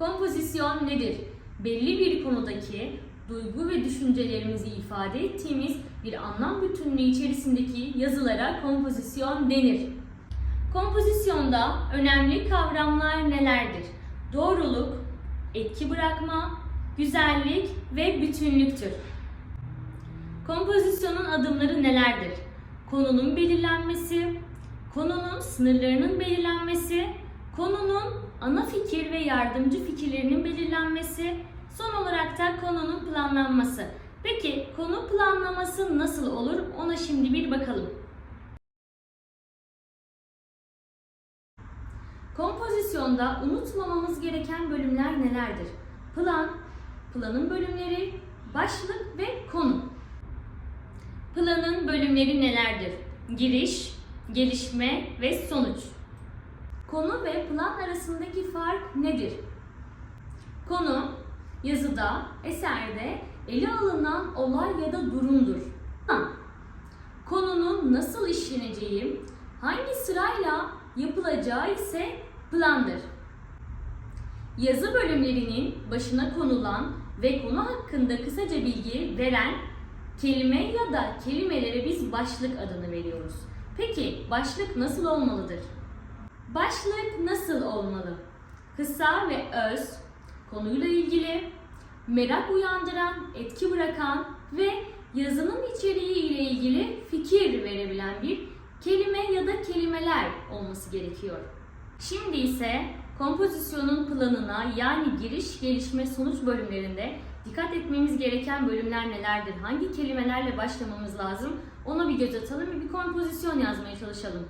Kompozisyon nedir? Belli bir konudaki duygu ve düşüncelerimizi ifade ettiğimiz bir anlam bütünlüğü içerisindeki yazılara kompozisyon denir. Kompozisyonda önemli kavramlar nelerdir? Doğruluk, etki bırakma, güzellik ve bütünlüktür. Kompozisyonun adımları nelerdir? Konunun belirlenmesi, konunun sınırlarının belirlenmesi, konunun ana fikir ve yardımcı fikirlerinin belirlenmesi, son olarak da konunun planlanması. Peki konu planlaması nasıl olur? Ona şimdi bir bakalım. Kompozisyonda unutmamamız gereken bölümler nelerdir? Plan, planın bölümleri, başlık ve konu. Planın bölümleri nelerdir? Giriş, gelişme ve sonuç. Konu ve plan arasındaki fark nedir? Konu, yazıda, eserde ele alınan olay ya da durumdur. Konunun nasıl işleneceği, hangi sırayla yapılacağı ise plandır. Yazı bölümlerinin başına konulan ve konu hakkında kısaca bilgi veren kelime ya da kelimelere biz başlık adını veriyoruz. Peki başlık nasıl olmalıdır? Başlık nasıl olmalı? Kısa ve öz, konuyla ilgili, merak uyandıran, etki bırakan ve yazının içeriği ile ilgili fikir verebilen bir kelime ya da kelimeler olması gerekiyor. Şimdi ise kompozisyonun planına yani giriş, gelişme, sonuç bölümlerinde dikkat etmemiz gereken bölümler nelerdir? Hangi kelimelerle başlamamız lazım? Ona bir göz atalım ve bir kompozisyon yazmaya çalışalım.